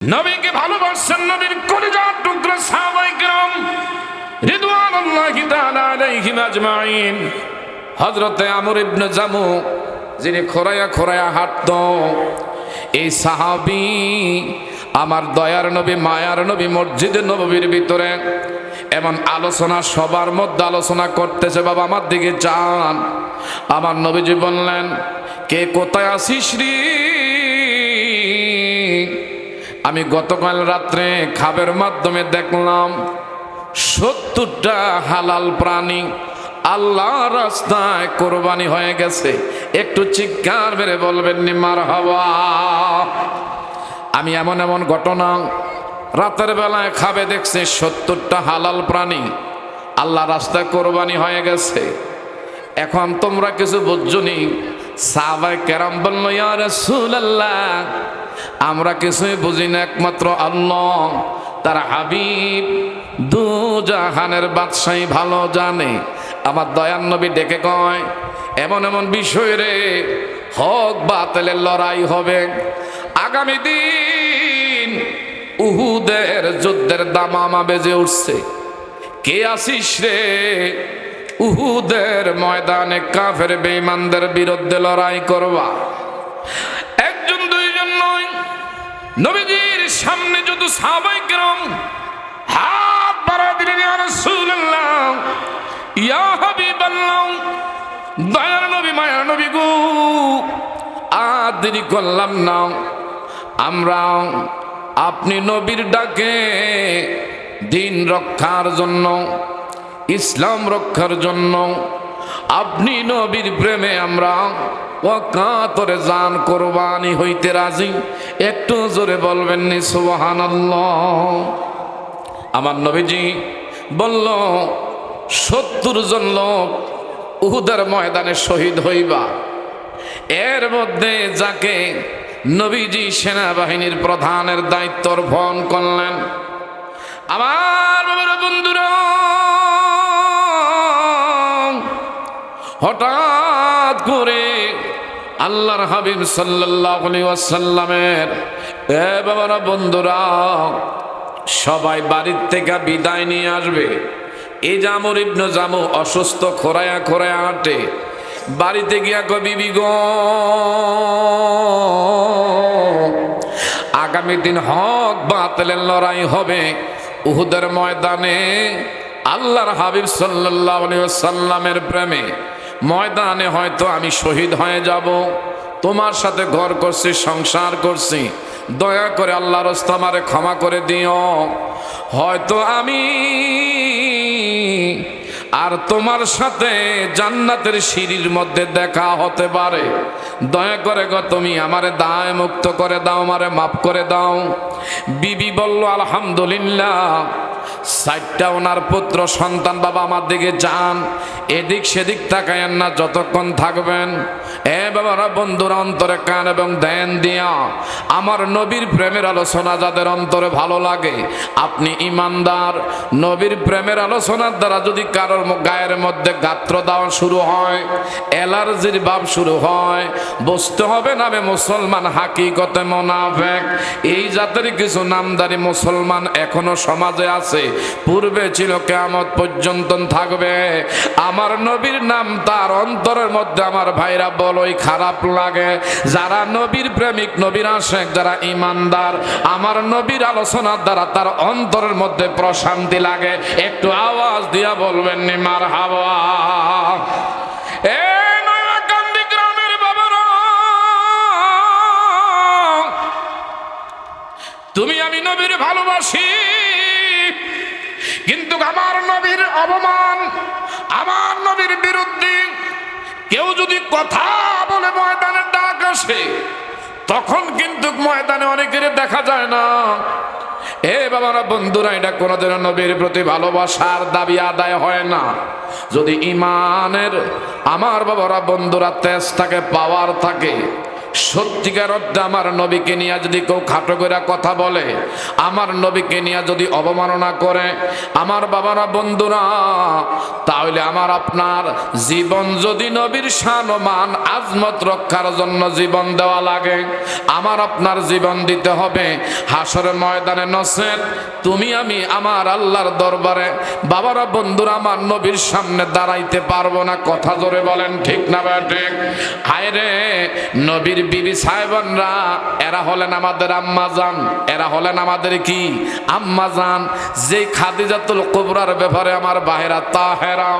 নবীকে ভালোবাসছেন নবীর কলিজার টুকরা সাহাবাই کرام রিদওয়ানুল্লাহি তাআলা আলাইহিম আজমাইন হযরতে আমর ইবনে জামু যিনি খোরায়া খোরায়া হাঁটতো এই সাহাবী আমার দয়ার নবী মায়ার নবী মসজিদে নববীর ভিতরে এমন আলোচনা সবার মধ্যে আলোচনা করতেছে বাবা আমার দিকে চান আমার নবীজি বললেন কে কোথায় আসিস রে আমি গতকাল রাত্রে খাবের মাধ্যমে দেখলাম সত্তরটা হালাল প্রাণী আল্লাহ রাস্তায় কোরবানি হয়ে গেছে। একটু চিৎকার মেরে বলবেন নি মার হওয়া আমি এমন এমন ঘটনা রাতের বেলায় খাবে দেখছে সত্তরটা হালাল প্রাণী আল্লাহ রাস্তায় কোরবানি হয়ে গেছে। এখন তোমরা কিছু বুঝছনি সাহাবাই কেরাম বলল, ইয়া রাসূলুল্লাহ আমরা কিছুই বুঝি না, একমাত্র আল্লাহ, তার হাবিব। দু জাহানের বাদশাহী ভালো জানে। আমার দয়ান নবী ডেকে কয়, এমন এমন বিষয় রে, হক বাতিলের লড়াই হবে। আগামী দিন উহুদের যুদ্ধের দামামা বেজে উঠছে। কে আসিস রে? উহুদের ময়দানে কাফের বেঈমানদের বিরুদ্ধে লড়াই করবা। একজন, দুইজন নয় নবীজির সামনে যত সাহাবাই কেরম হাত বাড়া দিলেন রাসূলুল্লাহ, ইয়া হাবিবাল্লাহ, দয়ার নবী, মায়ার নবী গো, আর দেরি করলাম না। আমরা আপনি নবীর ডাকে দিন রক্ষার জন্য, ইসলাম রক্ষার জন্য, আপনি নবীর প্রেমে আমরা ওয়াকাতরে জান কোরবানি হইতে রাজি। একটু জোরে বলবেন নি, সুবহানাল্লাহ। আমার নবীজি বলল, সত্তর জন লোক উহুদের ময়দানে শহীদ হইবা। এর মধ্যে যাকে নবীজি সেনাবাহিনীর প্রধানের দায়িত্ব অর্পণ করলেন। আমার বন্ধুরা হঠাৎ করে আল্লাহর হাবিব সাল্লাল্লাহু ওয়াসাল্লামের, এ বাবারা বন্ধুরা, সবাই বাড়ির থেকে বিদায় নিয়ে আসবে। এই জামুর ইবনু জামু অসুস্থ, খোরায়া খোরায়া হাঁটে। বাড়িতে গিয়া কবি বিবি গো, আগামী দিন হক বাতিলের লড়াই হবে উহুদের ময়দানে। আল্লাহর হাবিব সাল্লাল্লাহু আলাইহি ওয়াসাল্লামের প্রেমে ময়দানে হয়তো আমি শহীদ হয়ে যাব। তোমার সাথে ঘর করছি, সংসার করছি। দয়া করে আল্লাহ আমারে ক্ষমা করে দিও। হয়তো আমি আর তোমার সাথে জান্নাতের সিঁড়ির মধ্যে দেখা হতে পারে। দয়া করে গো, তুমি আমারে দায় মুক্ত করে দাও, আমারে মাফ করে দাও। বিবি বলল, আলহামদুলিল্লাহ। সাইটটা ওনার পুত্র, সন্তান বাবা আমার দিকে যান। এদিক সেদিক তাকায়েন না, যতক্ষণ থাকবেন। এ বাবারা বন্ধুরা, অন্তরে কান এবং ধ্যান দিয়া। আমার নবীর প্রেমের আলোচনা যাদের অন্তরে ভালো লাগে, আপনি ইমানদার। নবীর প্রেমের আলোচনার দ্বারা যদি কারোর গায়ের মধ্যে গাত্র দেওয়া শুরু হয়, অ্যালার্জির ভাব শুরু হয় বুঝতে হবে না আমি মুসলমান, হাকিকতে মোনাফেক। এই জাতের কিছু নামদারি মুসলমান এখনও সমাজে আছে। পূর্বে ছিল, কেয়ামত পর্যন্ত থাকবে। আমার নবীর নাম তার অন্তরের মধ্যে, আমার ভাইরা বলই খারাপ লাগে। যারা নবীর প্রেমিক, নবীর আশেক, যারা ইমানদার, আমার নবীর আলোচনার দ্বারা তার অন্তরের মধ্যে প্রশান্তি লাগে। একটু আওয়াজ দিয়া বলবেন নি মার হাওয়া তুমি আমি নবীর ভালোবাসি, কিন্তু আমার নবীর অপমান, আমার নবীর বিরুদ্ধে কেউ যদি কথা বলে ময়দানের ডাক আসে, তখন কিন্তু ময়দানে অনেকের দেখা যায় না। এ বাবারা, বন্ধুরা, এটা কোনোদিন নবীর প্রতি ভালোবাসার দাবি আদায় হয় না। যদি ইমানের আমার বাবারা, বন্ধুরা, তেজ থাকে, পাওয়ার থাকে সত্যিকার অর্থে আমার নবীকে নিয়ে যদি কেউ খাটো করে কথা বলে, আমার নবীকে নিয়ে যদি অবমাননা করে, আমার বাবারা, বন্ধুরা, তাহলে আমার আপনার জীবন যদি নবীর শানমান আজমত রক্ষার জন্য জীবন দেওয়া লাগে। আমার আপনার জীবন দিতে হবে হাসরের ময়দানে নসেন তুমি, আমি, আমার আল্লাহর দরবারে, বাবারা, বন্ধুরা, আমার নবীর সামনে দাঁড়াইতে পারব না। কথা জোরে বলেন, ঠিক না ঠিক? হায় রে নবীর বিবি সাহেবানরা, এরা হলেন আমাদের আম্মাজান এরা হলেন আমাদের কি? আম্মাজান যে খাদিজাতুল কুবরার ব্যাপারে আমার বাহেরা তাহেরা,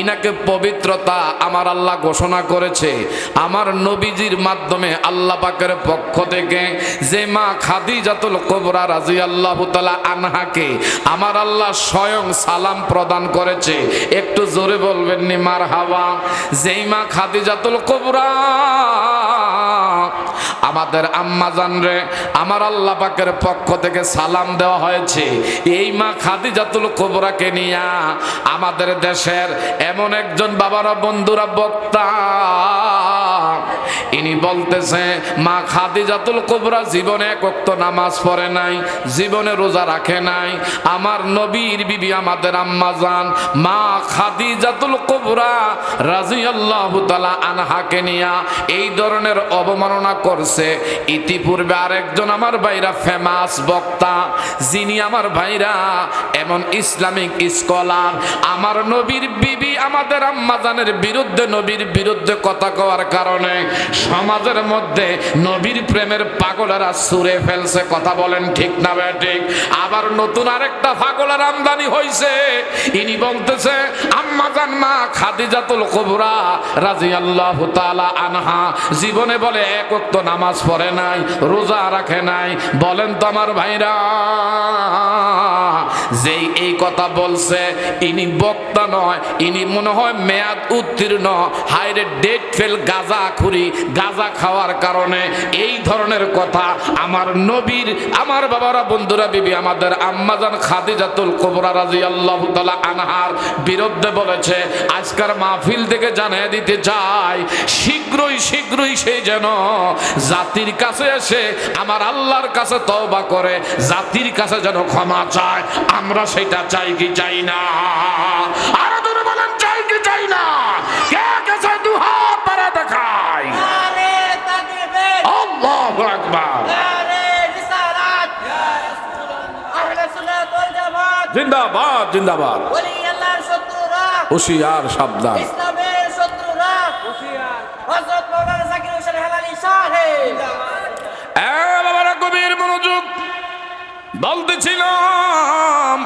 ইনাকে পবিত্রতা আমার আল্লাহ ঘোষণা করেছে। আমার নবীজির মাধ্যমে আল্লাহ পাকের পক্ষ থেকে যে মা খাদিজাতুল কুবরা রাজি আল্লাহ আনহাকে আমার আল্লাহ স্বয়ং সালাম প্রদান করেছে। একটু জোরে বলবেন নি হাওয়া যেই মা খাদিজাতুল কুবরা আমাদের আম্মা রে, আমার আল্লাহ পাকের পক্ষ থেকে সালাম দেওয়া হয়েছে। এই মা খাদিজাতুল কুবরাকে নিয়া আমাদের দেশের এমন একজন বাবারা বন্ধুরা বক্তা ইনি বলতেছে, মা খাদিজাতুল কুবরা জীবনে এক ওয়াক্ত নামাজ পড়ে নাই, জীবনে রোজা রাখে নাই। আমার নবীর বিবি আমাদের আম্মা জান। মা খাদিজাতুল কুবরা রাজিয়াল্লাহু তাআলা আনহাকে নিয়া এই ধরনের অবমাননা করছে। ইতিপূর্বে আরেকজন আমার ভাইরা ফেমাস বক্তা, যিনি আমার ভাইরা এমন ইসলামিক স্কলার। আমার নবীর বিবি আমাদের আম্মাজানের বিরুদ্ধে, নবীর বিরুদ্ধে কথা কওয়ার কারণে সমাজের মধ্যে নবীর প্রেমের পাগলেরা সুরে ফেলছে, কথা বলেন ঠিক না ঠিক? আবার নতুন আরেকটা পাগলের আমদানি হইছে। ইনি বলতেছে আম্মাজান মা খাদিজাতুল কুবরা রাদিয়াল্লাহু তাআলা আনহা। জীবনে বলে, এক ওয়াক্ত নামাজ পড়ে নাই, রোজা রাখে নাই। বলেন তো আমার ভাইরা, যেই এই কথা বলছে, ইনি বক্তা নয়, ইনি মনে হয় মেয়াদ উত্তীর্ণ। হাইরে ডেট ফেল গাজা খুরি গাজা খাওয়ার কারণে এই ধরনের কথা আমার নবীর, আমার বাবারা, বন্ধুরা, বিবি, আমাদের আম্মাজান খাদিজাতুল কুবরা রাদিয়াল্লাহু তাআলা আনহার বিরুদ্ধে বলেছে, আজকার মাহফিল থেকে জানিয়ে দিতে চাই, শীঘ্রই শীঘ্রই সেই যেন জাতির কাছে এসে আমার আল্লাহর কাছে তওবা করে, জাতির কাছে যেন ক্ষমা চায়। আমরা সেটা চাই কি চাই না? আরও বলেন, চাই কি চাই না? কে কে চাই দু হাত পারে দেখাই নারে তাকবীর আল্লাহু আকবার নারে রিসালাত আহলে সুন্নাত ওয়াল জামাত জিন্দাবাদ জিন্দাবাদ। হুশিয়ার সাবধান। বাবারা গভীর মনোযোগ বলতেছিলাম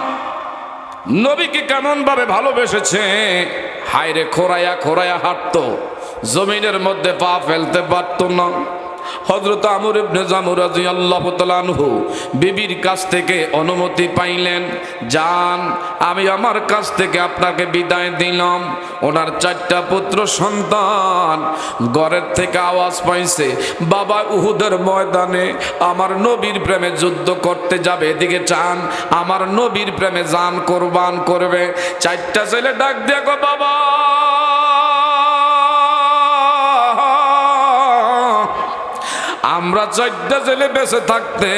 নবীকে কেমন ভাবে ভালোবেসেছে? হায়রে খোরায়া খোরায়া হাঁটতো জমিনের মধ্যে পা ফেলতে পারতো না। হজরত আমর ইবনে জামুর রাদিয়াল্লাহু তাআলা আনহু বিবির কাছ থেকে অনুমতি পাইলেন যান আমি আমার কাছ থেকে আপনাকে বিদায় দিলাম। ওনার চারটা পুত্র সন্তান। ঘরের থেকে আওয়াজ পাইছে, বাবা উহুদের ময়দানে আমার নবীর প্রেমে যুদ্ধ করতে যাবে। এদিকে চান, আমার নবীর প্রেমে জান কোরবান করবে। চারটা ছেলে ডাক গো বাবা আমরা চারটা জেলে বেঁচে থাকতে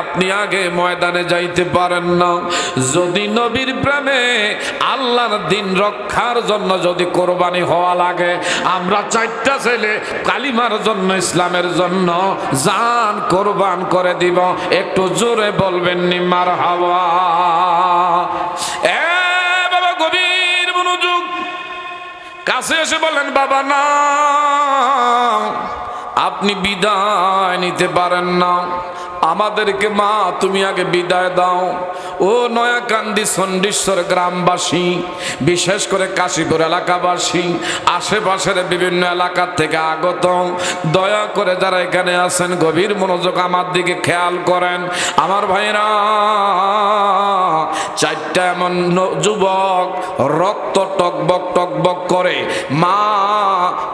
আপনি আগে ময়দানে যাইতে পারেন না। যদি নবীর প্রেমে আল্লাহর দিন রক্ষার জন্য যদি কোরবানি হওয়া লাগে, আমরা চারটা ছেলে কালিমার জন্য, ইসলামের জন্য জান কোরবান করে দিব। একটু জোরে বলবেন নিমার হাওয়া এ বাবা গভীর মনোযোগ। কাছে এসে বলেন, বাবা, না। আপনি বিদায় নিতে পারেন না। আমাদেরকে মা, তুমি আগে বিদায় দাও। ও নয়াকান্দি চণ্ডীশ্বর গ্রামবাসী, বিশেষ করে কাশীপুর এলাকাবাসী, আশেপাশের বিভিন্ন এলাকার থেকে আগত। দয়া করে যারা এখানে আছেন, গভীর মনোযোগ আমার দিকে খেয়াল করেন। আমার ভাইরা চারটা এমন যুবক রক্ত টকবক টকবক করে, মা,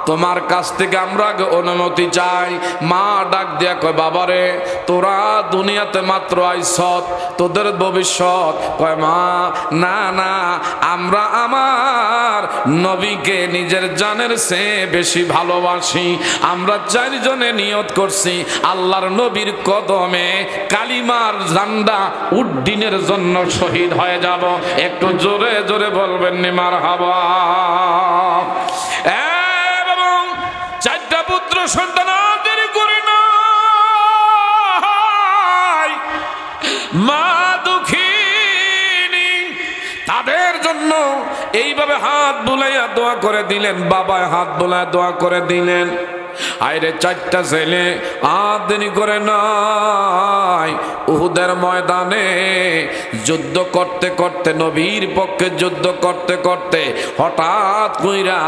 তোমার কাছ থেকে আমরা অনুমতি চাই। মা ডাক দিয়া কয়, বাবারে, তোরা দুনিয়াতে মাত্র আইসত, তোদের ভবিষ্যৎ। কয় মা, না না, আমরা আমার নবীকে নিজের জানের সে বেশি ভালোবাসি। আমরা চারজনে নিয়ত করছি আল্লাহর নবীর কদমে কালিমার ঝান্ডা উড্ডিনের জন্য শহীদ হয়ে যাব। একটু জোরে জোরে বলবেন নিমার হাবা এবং চারটা পুত্র সন্তান করে দিলেন বাবায় হাত বোলায় দোয়া করে দিলেন। আইরে চারটা ছেলে আর করে নাই। উহুদের ময়দানে যুদ্ধ করতে করতে, নবীর পক্ষে যুদ্ধ করতে করতে হঠাৎ কইরা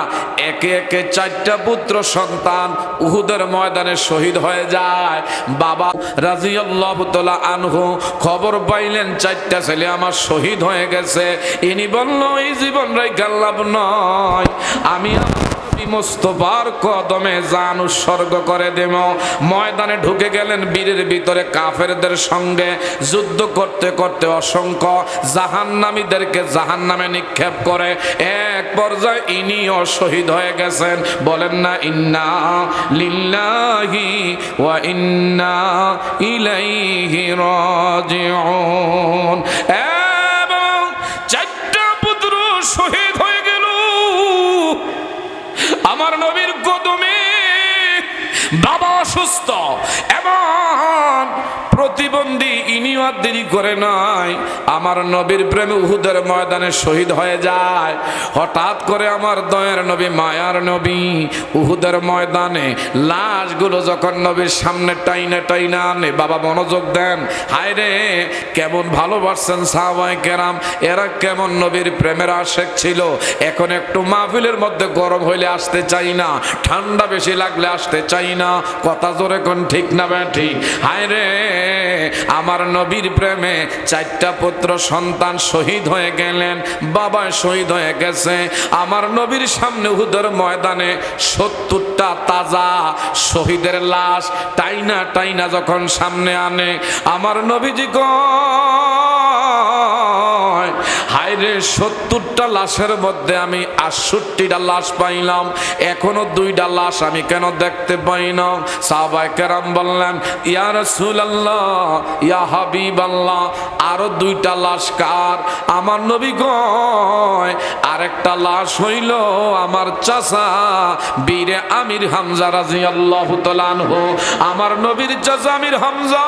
একে একে চারটা পুত্র সন্তান উহুদের ময়দানে শহীদ হয়ে যায়। বাবা রাজিয়াল্লাহু তাআলা আনহু খবর পাইলেন, চারটা ছেলে আমার শহীদ হয়ে গেছে। ইনি বলল, এই জীবন রেখা লাভ নয়। আমি নবী মোস্তফার কদমে জান উৎসর্গ করে দেব। ময়দানে ঢুকে গেলেন বীরের ভিতরে কাফেরদের সঙ্গে। যুদ্ধ করতে করতে অসংখ্য জাহান্নামীদেরকে জাহান্নামে নিক্ষেপ করে। এক পর্যায়ে ইনিও শহীদ হয়ে গেছেন। বলেন না, ইন্না লিল্লাহি ওয়া ইন্না ইলাইহি রাজিউন। এবং বাবা অসুস্থ প্রতিবন্ধী ইনিও দেরি করে নাই। আমার নবীর প্রেমে উহুদের ময়দানে শহীদ হয়ে যায়। হঠাৎ করে আমার দয়ের নবী, মায়ার নবী, উহুদের ময়দানে লাশগুলো যখন নবীর সামনে টাইনে টাইনে আনে, বাবা মনোযোগ দেন হায় রে কেমন ভালোবাসছেন সাহাবাই কেরাম, এরা কেমন নবীর প্রেমের আশেক ছিল। এখন একটু মাহফিলের মধ্যে গরম হইলে আসতে চাই না, ঠান্ডা বেশি লাগলে আসতে চাই না। কথা জোরে কোন ঠিক না ব্যাঠি হায় রে আমার নবীর প্রেমে চারটা পুত্র সন্তান শহীদ হয়ে গেলেন, বাবা শহীদ হয়ে গেছে। আমার নবীর সামনে হুদর ময়দানে সত্তরটা তাজা শহীদের লাশ টাইনা টাইনা যখন সামনে আনে, আমার নবীজি কয় হায় রে সত্তরটা লাশের মধ্যে আমি আটষট্টিটা লাশ পাইলাম। এখনও দুইটা লাশ আমি কেন দেখতে পাই না? সাহবাই কেরাম বললেন, ইয়া রাসূলুল্লাহ, ইয়া হাবিব আল্লাহ আরও দুইটা লাশ কার? আমার নবী কয়, আরেকটা লাশ হইল আমার চাচা বীরে আমির হামজা তাআলা আনহু। আমার নবীর চাচা আমির হামজা।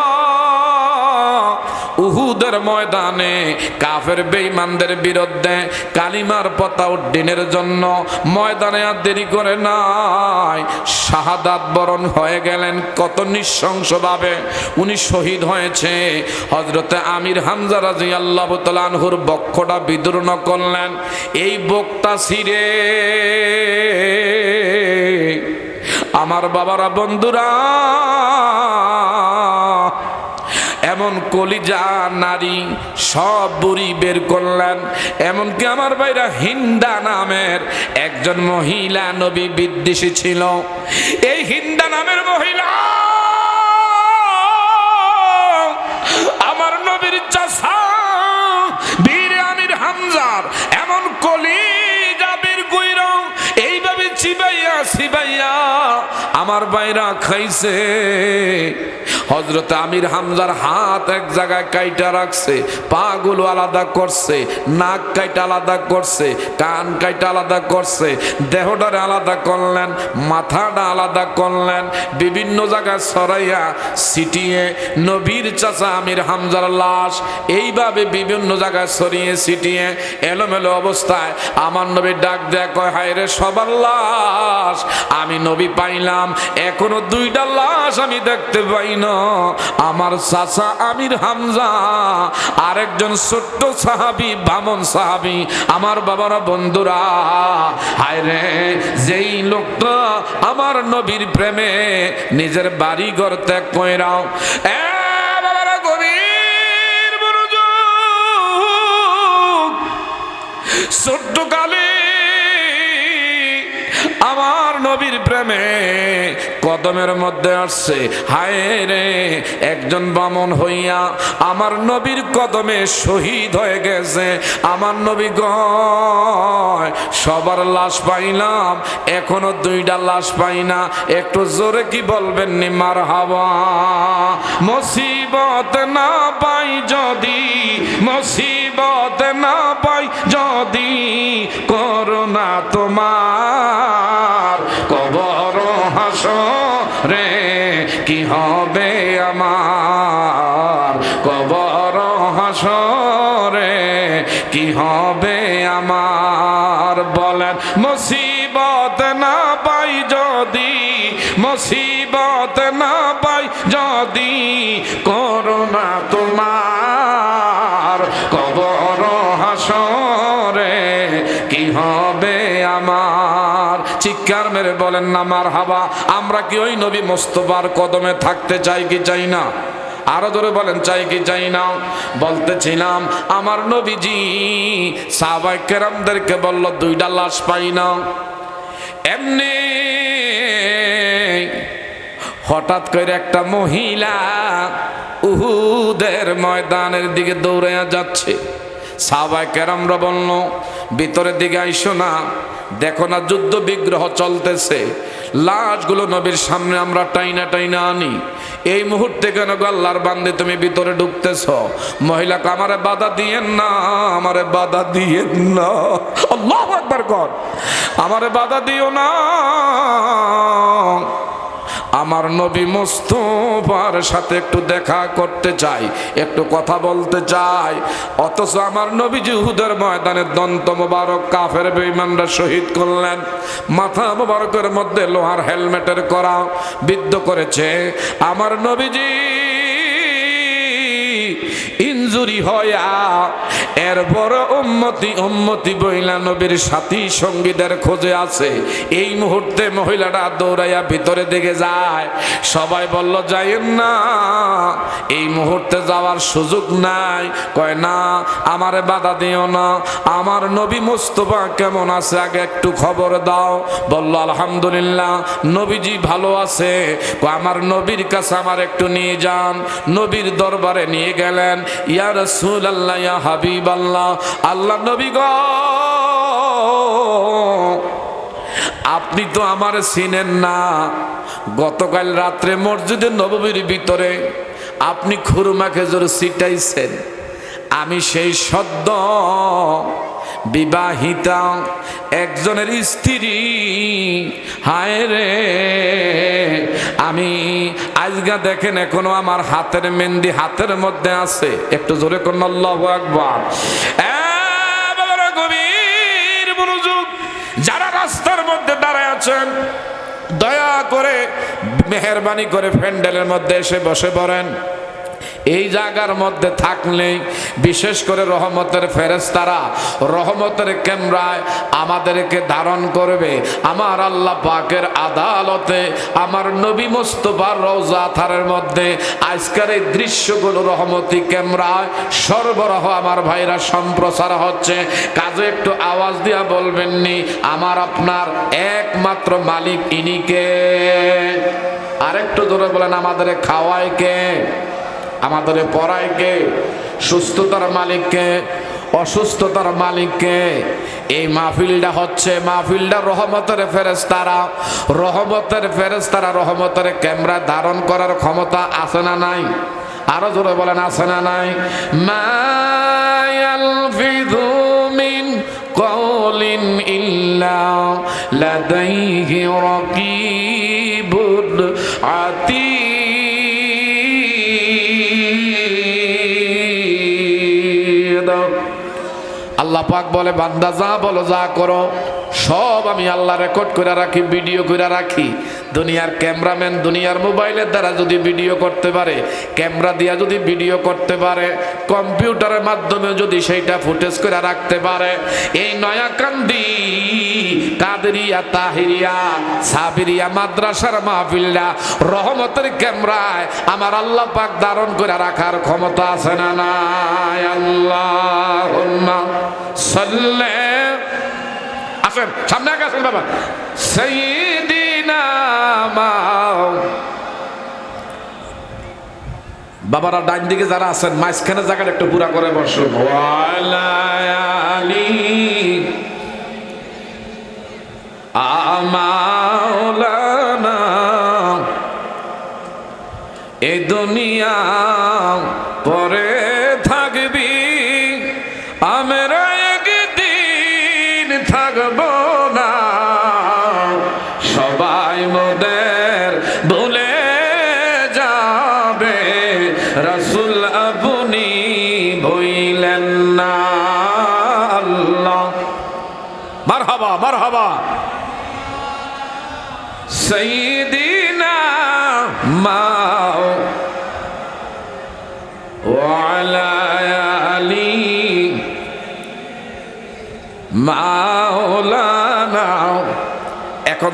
উহুদের ময়দানে কাফের বেঈমানদের বিরুদ্ধে কালিমার পতা উড্ডিনের জন্য ময়দানে আর দেরি করে নাই। শাহাদাত বরণ হয়ে গেলেন কত নৃশংসভাবে। উনি শহীদ হয়েছে। হজরতে আমির হামজা রাজি আল্লাহ তালানহুর বক্ষটা বিদূর্ণ করলেন। এই বক্তা ছিঁড়ে। আমার বাবারা বন্ধুরা এমন কলিজা নারী, সব বুড়ি বের করলেন। এমনকি আমার বাইরা হিন্দা নামের একজন মহিলা নবী বিদ্বেষী ছিল। এই হিন্দা নামের মহিলা আমার নবীর বীর আমির হামজার এমন কলিজা বের কইর এইভাবে চিবাইয়া চিবাইয়া আমার বাইরা খাইছে। হজরত আমির হামজার হাত এক জায়গায় কাইটা রাখছে পা গুলো আলাদা করছে, নাক কাইটা আলাদা করছে, কান কাইটা আলাদা করছে, দেহটারে আলাদা করলেন, মাথাটা আলাদা করলেন, বিভিন্ন জায়গায় সরাইয়া সিটিয়ে নবীর চাচা আমির হামজার লাশ এইভাবে বিভিন্ন জায়গায় সরিয়ে সিটিয়ে এলোমেলো অবস্থায় আমার নবীর ডাক দেয়া কয় হায় রে সবার লাশ, আমি নবী পাইলাম এখনও দুইটা লাশ আমি দেখতে পাই না। আমার চাচা আমির হামজা, আরেকজন ছোট্ট সাহাবি, বামন সাহাবি। আমার বাবারা, বন্ধুরা হায় রে যেই লোকটা আমার নবীর প্রেমে নিজের বাড়ি ঘর ত্যাগ কইরাও ছোট্ট কালে নবীর প্রেমে কদমের মধ্যে আসছে, হায় রে, একজন বামন হইয়া আমার নবীর কদমে শহীদ হয়ে গেছে। আমার নবী গয় সবার লাশ পাইলাম, এখনও দুইটা লাশ পাই না। একটু জোরে কি বলবেন নি মার হাওয়া মুসিবত না পাই যদি, মুসিবত না পাই যদি, করোনা তোমার কবর হাস কি হবে আমার বলেন? মুসিবত না পাই যদি, মুসিবত না পাই যদি করোনা তোমার কবর হাসরে কি হবে আমার? চিৎকার মেরে বলেন না আমার হাবা আমরা কি ওই নবী মোস্তফার কদমে থাকতে চাই কি চাই না? আরও ধরে বলেন, চাই কি চাই না? বলতেছিলাম, আমার নবীজি সাহাবাই কেরামদেরকে বলল দুইটা লাশ পাই না। এমনি হঠাৎ করে একটা মহিলা উহুদের ময়দানের দিকে দৌড়ে যাচ্ছে। সাহাবাই কেরামরা বলল, ভিতরের দিকে আইসো না, দেখো না যুদ্ধ বিগ্রহ চলতেছে। লাশগুলো নবীর সামনে আমরা টাইনা টাইনা আনি। এই মুহূর্তে কেন আল্লাহর বান্দে তুমি ভিতরে ঢুকতেছ? মহিলাকে আমারে বাধা দিয়েন না, আমারে বাধা দিয়েন না। আল্লাহ একবার কর। আমারে বাধা দিও না। আমার নবী মোস্তফার সাথে একটু দেখা করতে চাই, একটু কথা বলতে চাই। অথচ আমার নবী জিহুদের ময়দানে দন্ত মোবারক কাফের বেইমানরা শহীদ করলেন। মাথা মোবারকের মধ্যে লোহার হেলমেটের করা বিদ্ধ করেছে। আমার নবীজি ইনজুরি হয়া। এর বড় উম্মতি উম্মতি বইলা নবীর সাথী সঙ্গীদের খোঁজে আছে। এই মুহূর্তে মহিলাটা দৌড়াইয়া ভিতরে দিকে যায়। সবাই বলল, যাইয়েন না। এই মুহূর্তে যাওয়ার সুযোগ নাই। কয়, না, আমারে বাধা দিও না। আমার নবী মুস্তফা কেমন আছে আগে একটু খবর দাও। বলল, আলহামদুলিল্লাহ, নবীজি ভালো আছে। আমার নবীর কাছে আমার একটু নিয়ে যান। নবীর দরবারে নিয়ে গেলেন। ইয়া রসুল আল্লাহ ইয়া হাবিব আল্লাহ আল্লাহ নবী গো। আপনি তো আমার চিনেন না। গতকাল রাত্রে মসজিদের নববীর ভিতরে আপনি খুরমা খেজুর ছিটাইছেন। আমি সেই সদ্য বিবাহিতা, একজনের স্ত্রী। হায় রে। আমি আজগা দেখেন এখনও আমার হাতের মেহেন্দি হাতের মধ্যে আছে। একটু জোরে কোন আল্লাহ আকবার। গভীর যারা রাস্তার মধ্যে দাঁড়ায় আছেন, দয়া করে মেহরবানি করে ফ্যান্ডেলের মধ্যে এসে বসে পড়েন। এই জায়গার মধ্যে থাকলেই, বিশেষ করে রহমতের ফেরেস্তারা রহমতের ক্যামেরায় আমাদেরকে ধারণ করবে। আমার আল্লাহ পাকের আদালতে, আমার নবী মোস্তফার রওজা থারের মধ্যে আজকের এই দৃশ্যগুলো রহমতি ক্যামেরায় সরবরাহ আমার ভাইরা সম্প্রচার হচ্ছে। কাজে একটু আওয়াজ দিয়া বলবেননি, আমার আপনার একমাত্র মালিক ইনিকে আরেকটু ধরে বলেন, আমাদের খাওয়ায় কে? আমাদের পড়ায় কে সুস্থতার মালিককে, অসুস্থতার মালিককে। এই মাহফিলটা হচ্ছে মাহফিলটা রহমতের ফেরেস্তারা রহমতের ফেরেস্তারা রহমতের ক্যামেরা ধারণ করার ক্ষমতা আছে না নাই? আরও জোরে বলেন, আছে না নাই? মায়ালফিযু মিন কওলিন ইল্লা লাদাইহি রাকিবুন আতীদ পাক বলে, বান্দা যা বলো যা করো, সব আমি আল্লাহ রেকর্ড করে রাখি ভিডিও করে রাখি। দুনিয়ার ক্যামেরাম্যান দুনিয়ার মোবাইলের দ্বারা যদি ভিডিও করতে পারে, ক্যামেরা দিয়া যদি ভিডিও করতে পারে, কম্পিউটারের মাধ্যমে যদি সেইটা ফুটেজ করে রাখতে পারে, এই নয়া কান্দি কাদেরিয়া, তাহিরিয়া, সাবিরিয়া, মাদ্রাসার মাহফিল্লা রহমতের ক্যামেরায় আমার আল্লাহ পাক ধারণ করে রাখার ক্ষমতা আছে না নাই? আল্লাহ সামনে আগে আসেন বাবা। মাও বাবারা ডাইন দিকে যারা আছেন, মাঝখানে জায়গাটা একটু পুরা করে বসো। আমাওলানা, এ দুনিয়া পরে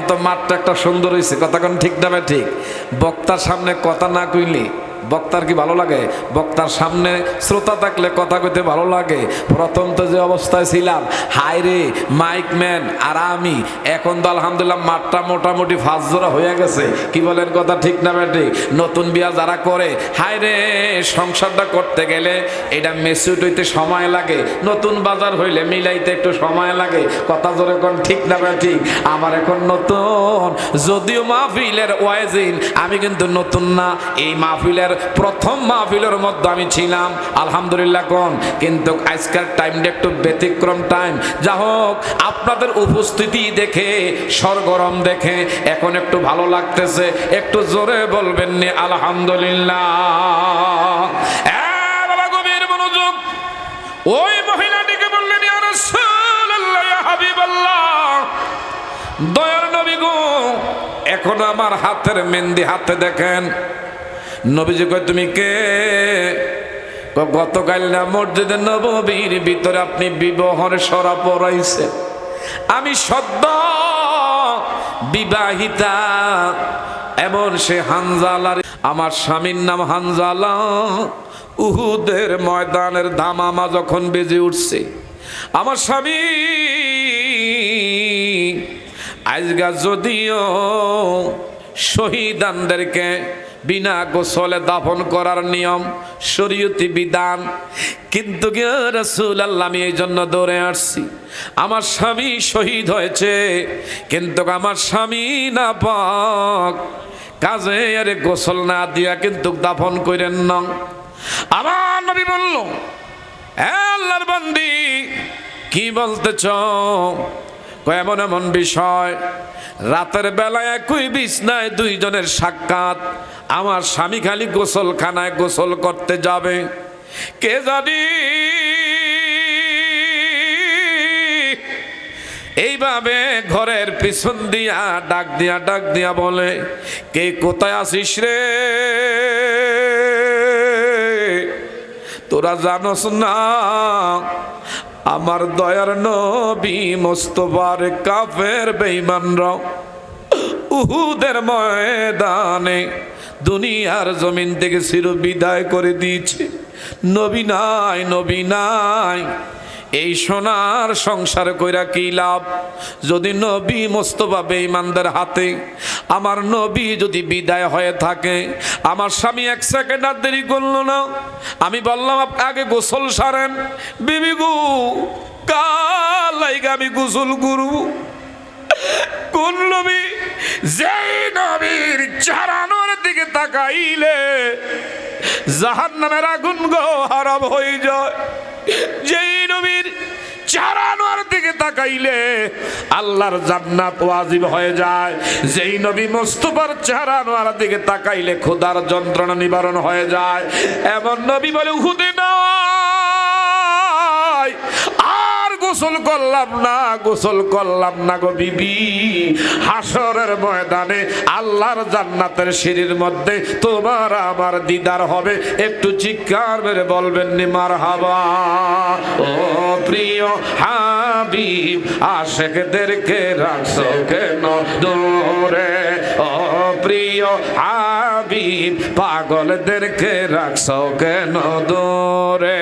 তো মাঠটা একটা সুন্দর হয়েছে কথা কোন ঠিক না ঠিক? বক্তার সামনে কথা না কইলে বক্তার কি ভালো লাগে? বক্তার সামনে শ্রোতা থাকলে কথা কইতে ভালো লাগে। প্রথম তো যে অবস্থায় ছিলাম হাই রে, মাইক ম্যান, আর আমি। এখন তো আলহামদুলিল্লাহ মাঠটা মোটামুটি ফাঁস জোড়া হয়ে গেছে। কি বলেন কথা ঠিক না ঠিক নতুন বিয়া যারা করে হাই রে, সংসারটা করতে গেলে এটা মেসুট হইতে সময় লাগে। নতুন বাজার হইলে মিলাইতে একটু সময় লাগে। কথা জোরে কোন ঠিক না ঠিক আমার এখন নতুন, যদিও মাহফিলের ওয়াইজিন, আমি কিন্তু নতুন না। এই মাহফিলের প্রথম মাহফিলের মধ্যে আমি ছিলাম। আলহামদুলিল্লাহ কোন, কিন্তু আজকের টাইমটা একটু ব্যতিক্রম টাইম যা হোক, আপনাদের উপস্থিতি দেখে, সরগরম দেখে, এখন একটু ভালো লাগতেছে। একটু জোরে বলবেন নি, আলহামদুলিল্লাহ। ওই মহিলাটিকে বললেন দয়ার নবী গো, এখন আমার হাতের মেহেন্দি হাতে দেখেন। নবীজি কয়, তুমি কে? গতকাল না, মসজিদে নববীর ভিতরে আপনি বিবাহর সরা পড়াইছে আমি সদ্য বিবাহিতা, এমন সে হানজালার, আমার স্বামীর নাম হানজালা। উহুদের ময়দানের দামামা যখন বেজে উঠছে, আমার স্বামী আজগা যদিও শহীদানদেরকে বিনা গোসলে দাফন করার নিয়ম, শরীয়তি বিধান। কিন্তু রসুল আল্লাহ আমি এই জন্য দৌড়ে আসছি। আমার স্বামী শহীদ হয়েছে, কিন্তু আমার স্বামী না পাক কাজে আরে গোসল না দিয়া কিন্তু দাফন করেন না। আমার নবী বলল, "এ আল্লাহর বান্দি, কি বলতেছ? এমন এমন বিষয়। রাতের বেলায় একই বিছনায় দুইজনের সাক্ষাৎ আমার স্বামী খালি গোসলখানায় গোসল করতে যাবে। কে জানি? এইভাবে ঘরের পিছন দিয়া, ডাক দিয়া ডাক দিয়া বলে, কে কোথায় আসিস রে? তোরা জানোস না, আমার দয়ার নবী মোস্তফার কাফের বেঈমানরা উহুদের ময়দানে দুনিয়ার জমিন থেকে চির বিদায় করে দিয়েছে। নবী নাই নবী নাই। এই সোনার সংসার কইরা কি লাভ? যদি নবী মোস্তফা বেঈমানদের হাতে, আমার নবী যদি বিদায় হয়ে থাকে, আমার স্বামী এক সেকেন্ড আর দেরি করল না। আমি বললাম আগে গোসল সারেন। বিবি গু, কাল আমি গোসল করব। কোন নবী? যেই নবীর চারানোর দিকে তাকাইলে জাহান নামের আগুন গো হারাম হয়ে যায়। যেই নবীর চারানোর দিকে তাকাইলে আল্লাহর জান্নাত ওয়াজিব হয়ে যায়। যেই নবী মোস্তফার চারানোর দিকে তাকাইলে খোদার যন্ত্রণা নিবারণ হয়ে যায়। এমন নবী বলে উহুদে আর গোসল করলাম না, গোসল করলাম না গো বিবি। হাসরের ময়দানে আল্লাহর জান্নাতের সিঁড়ির মধ্যে তোমার আমার দিদার হবে। একটু চিৎকার মেরে বলবেন নি মার হাবা ও প্রিয় হাবিব, আশেকদেরকে রাখছো কেন দূরে? ও প্রিয় হাবিব, পাগলদেরকে রাখছো কেন দূরে?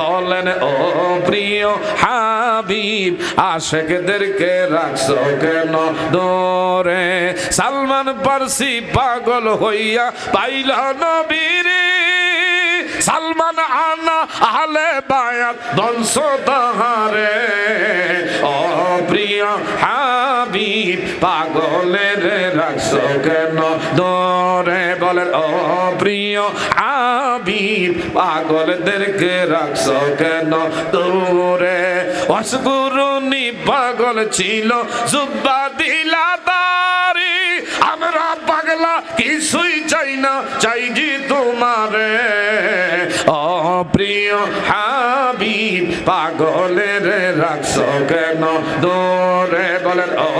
বলেন, ও প্রিয় হাবিব হাবিব, আশেকদেরকে রাখছো কেন? দোরে সালমান পারসি পাগল হইয়া পাইল নবীরে। সালমান আনা আহলে বায়াত বংশ তাহারে। ও প্রিয় হাবিব, পাগলের রাখছো কেন? দরে বলেন ও প্রিয় হাবিব পাগলদেরকে রাখছ কেন দূরে? অসগুরুনি পাগল ছিল, জুব্বা দিলা দারি আমরা পাগলা, কিছুই চাই না, চাই যে তোমারে। ও প্রিয় হাবিব, পাগলের রাখছো কেন দূরে বলেন? ও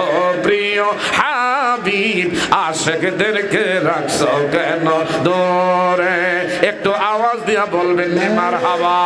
প্রিয় হাবিব, আশেকদেরকে রাখছো কেন দূরে একটু আওয়াজ দিয়া বলবেন মার হাওয়া